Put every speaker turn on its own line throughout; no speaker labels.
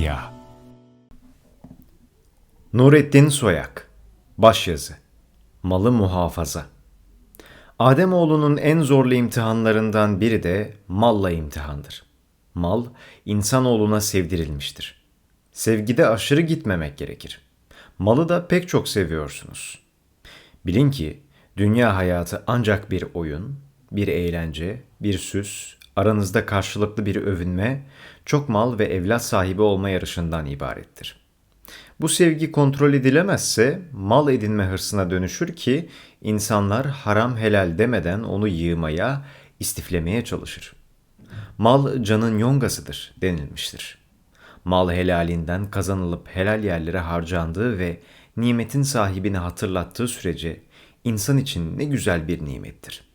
Fatihah Nurettin Soyak Başyazı Malı Muhafaza Ademoğlunun en zorlu imtihanlarından biri de malla imtihandır. Mal, insanoğluna sevdirilmiştir. Sevgide aşırı gitmemek gerekir. Malı da pek çok seviyorsunuz. Bilin ki dünya hayatı ancak bir oyun, bir eğlence, bir süs, aranızda karşılıklı bir övünme, çok mal ve evlat sahibi olma yarışından ibarettir. Bu sevgi kontrol edilemezse mal edinme hırsına dönüşür ki insanlar haram helal demeden onu yığmaya, istiflemeye çalışır. Mal canın yongasıdır denilmiştir. Mal helalinden kazanılıp helal yerlere harcandığı ve nimetin sahibini hatırlattığı sürece insan için ne güzel bir nimettir.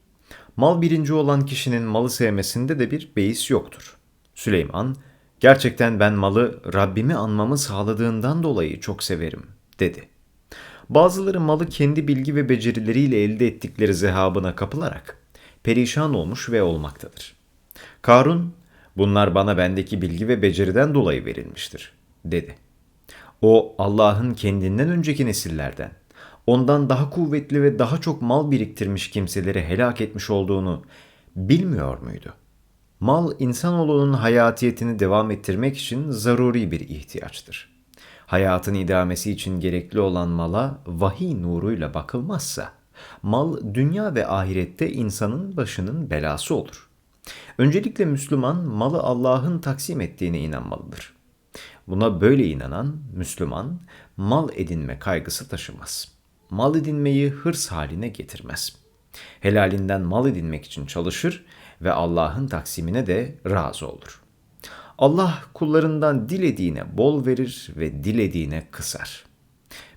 Mal birinci olan kişinin malı sevmesinde de bir beis yoktur. Süleyman, gerçekten ben malı Rabbimi anmamı sağladığından dolayı çok severim, dedi. Bazıları malı kendi bilgi ve becerileriyle elde ettikleri zehabına kapılarak perişan olmuş ve olmaktadır. Karun, bunlar bana bendeki bilgi ve beceriden dolayı verilmiştir, dedi. O Allah'ın kendinden önceki nesillerden, ondan daha kuvvetli ve daha çok mal biriktirmiş kimseleri helak etmiş olduğunu bilmiyor muydu? Mal insanoğlunun hayatiyetini devam ettirmek için zaruri bir ihtiyaçtır. Hayatın idamesi için gerekli olan mala vahiy nuruyla bakılmazsa, mal dünya ve ahirette insanın başının belası olur. Öncelikle Müslüman malı Allah'ın taksim ettiğine inanmalıdır. Buna böyle inanan Müslüman mal edinme kaygısı taşımaz. Mal edinmeyi hırs haline getirmez. Helalinden mal edinmek için çalışır ve Allah'ın taksimine de razı olur. Allah kullarından dilediğine bol verir ve dilediğine kısar.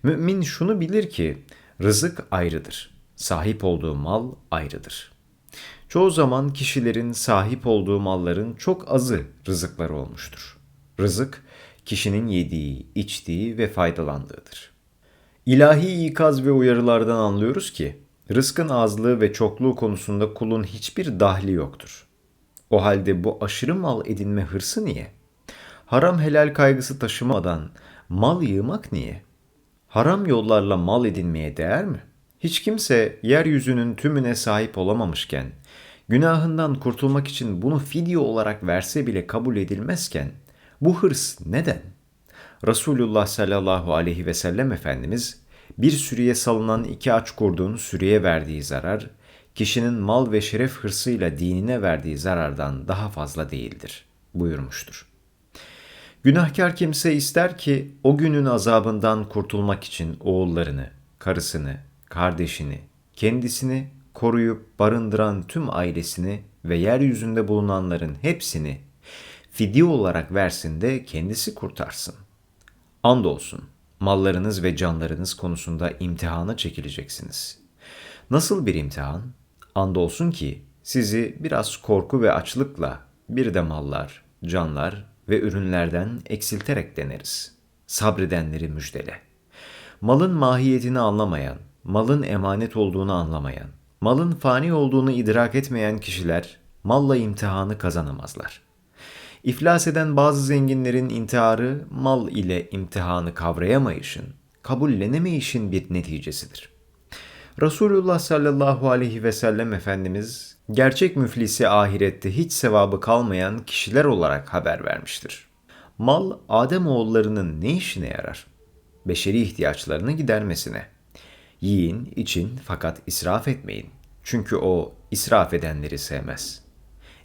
Mümin şunu bilir ki rızık ayrıdır. Sahip olduğu mal ayrıdır. Çoğu zaman kişilerin sahip olduğu malların çok azı rızıkları olmuştur. Rızık kişinin yediği, içtiği ve faydalandığıdır. İlahi ikaz ve uyarılardan anlıyoruz ki rızkın azlığı ve çokluğu konusunda kulun hiçbir dahli yoktur. O halde bu aşırı mal edinme hırsı niye? Haram helal kaygısı taşımadan mal yığmak niye? Haram yollarla mal edinmeye değer mi? Hiç kimse yeryüzünün tümüne sahip olamamışken, günahından kurtulmak için bunu fidye olarak verse bile kabul edilmezken, bu hırs neden? Resulullah sallallahu aleyhi ve sellem Efendimiz, bir sürüye salınan iki aç kurdun sürüye verdiği zarar, kişinin mal ve şeref hırsıyla dinine verdiği zarardan daha fazla değildir buyurmuştur. Günahkar kimse ister ki o günün azabından kurtulmak için oğullarını, karısını, kardeşini, kendisini koruyup barındıran tüm ailesini ve yeryüzünde bulunanların hepsini fidye olarak versin de kendisi kurtarsın. Andolsun mallarınız ve canlarınız konusunda imtihana çekileceksiniz. Nasıl bir imtihan? Andolsun ki sizi biraz korku ve açlıkla bir de mallar, canlar ve ürünlerden eksilterek deneriz. Sabredenleri müjdele. Malın mahiyetini anlamayan, malın emanet olduğunu anlamayan, malın fani olduğunu idrak etmeyen kişiler malla imtihanı kazanamazlar. İflas eden bazı zenginlerin intiharı mal ile imtihanı kavrayamayışın, kabullenemeyişin bir neticesidir. Resulullah sallallahu aleyhi ve sellem Efendimiz gerçek müflisi ahirette hiç sevabı kalmayan kişiler olarak haber vermiştir. Mal Adem oğullarının ne işine yarar? Beşeri ihtiyaçlarını gidermesine. Yiyin, için fakat israf etmeyin. Çünkü o israf edenleri sevmez.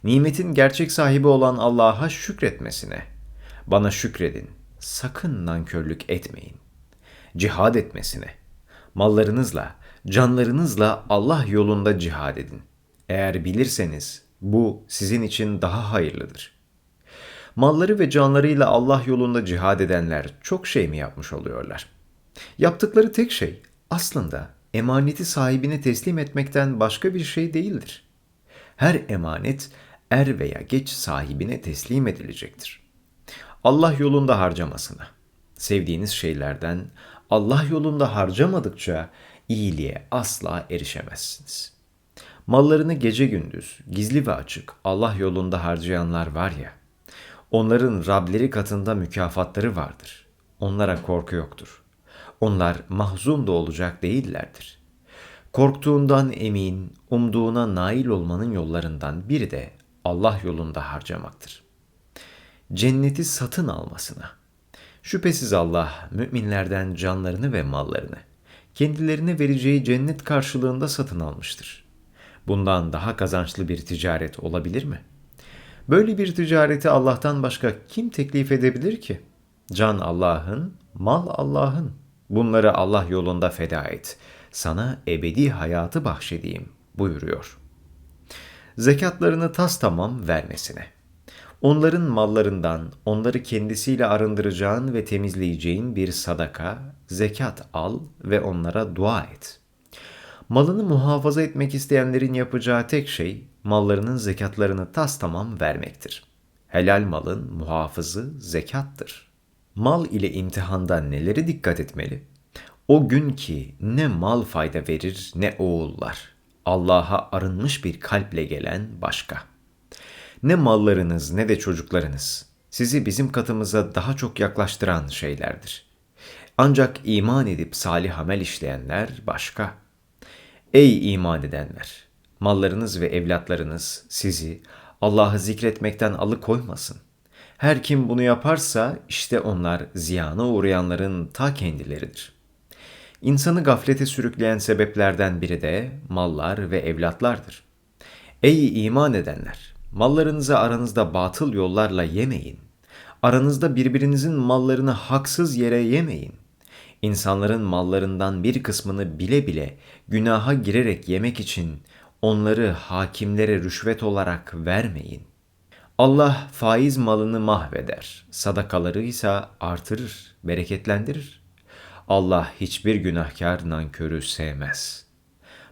Nimetin gerçek sahibi olan Allah'a şükretmesine. Bana şükredin, sakın nankörlük etmeyin. Cihad etmesine. Mallarınızla, canlarınızla Allah yolunda cihad edin. Eğer bilirseniz bu sizin için daha hayırlıdır. Malları ve canlarıyla Allah yolunda cihad edenler çok şey mi yapmış oluyorlar? Yaptıkları tek şey aslında emaneti sahibine teslim etmekten başka bir şey değildir. Her emanet er veya geç sahibine teslim edilecektir. Allah yolunda harcamasına, sevdiğiniz şeylerden Allah yolunda harcamadıkça iyiliğe asla erişemezsiniz. Mallarını gece gündüz, gizli ve açık Allah yolunda harcayanlar var ya, Onların Rableri katında mükafatları vardır. Onlara korku yoktur. Onlar mahzun da olacak değillerdir. Korktuğundan emin, umduğuna nail olmanın yollarından biri de Allah yolunda harcamaktır. Cenneti satın almasına. Şüphesiz Allah müminlerden canlarını ve mallarını kendilerine vereceği cennet karşılığında satın almıştır. Bundan daha kazançlı bir ticaret olabilir mi? Böyle bir ticareti Allah'tan başka kim teklif edebilir ki? Can Allah'ın, mal Allah'ın. Bunları Allah yolunda feda et. Sana ebedi hayatı bahşedeyim buyuruyor. Zekatlarını tas tamam vermesine. Onların mallarından onları kendisiyle arındıracağın ve temizleyeceğin bir sadaka, zekat al ve onlara dua et. Malını muhafaza etmek isteyenlerin yapacağı tek şey mallarının zekatlarını tas tamam vermektir. Helal malın muhafızı zekattır. Mal ile imtihanda neleri dikkat etmeli? O gün ki ne mal fayda verir ne oğullar. Allah'a arınmış bir kalple gelen başka.'' Ne mallarınız ne de çocuklarınız sizi bizim katımıza daha çok yaklaştıran şeylerdir. Ancak iman edip salih amel işleyenler başka. Ey iman edenler! Mallarınız ve evlatlarınız sizi Allah'ı zikretmekten alıkoymasın. Her kim bunu yaparsa işte onlar ziyana uğrayanların ta kendileridir. İnsanı gaflete sürükleyen sebeplerden biri de mallar ve evlatlardır. Ey iman edenler! Mallarınızı aranızda batıl yollarla yemeyin. Aranızda birbirinizin mallarını haksız yere yemeyin. İnsanların mallarından bir kısmını bile bile günaha girerek yemek için onları hakimlere rüşvet olarak vermeyin. Allah faiz malını mahveder, sadakaları ise artırır, bereketlendirir. Allah hiçbir günahkar nankörü sevmez.''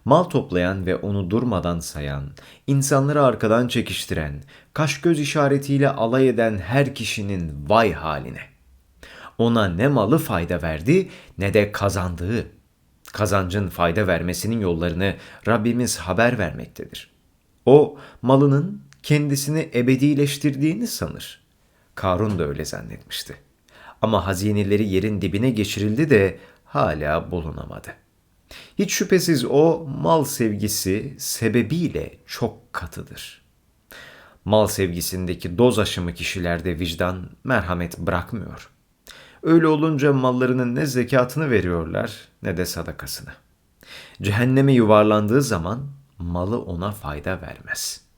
mal toplayan ve onu durmadan sayan, insanları arkadan çekiştiren, kaş göz işaretiyle alay eden her kişinin vay haline. Ona ne malı fayda verdi ne de kazandığı. Kazancın fayda vermesinin yollarını Rabbimiz haber vermektedir. O malının kendisini ebedileştirdiğini sanır. Karun da öyle zannetmişti. Ama hazineleri yerin dibine geçirildi de hala bulunamadı. Hiç şüphesiz o mal sevgisi sebebiyle çok katıdır. Mal sevgisindeki doz aşımı kişilerde vicdan merhamet bırakmıyor. Öyle olunca mallarının ne zekatını veriyorlar ne de sadakasını. Cehenneme yuvarlandığı zaman malı ona fayda vermez.''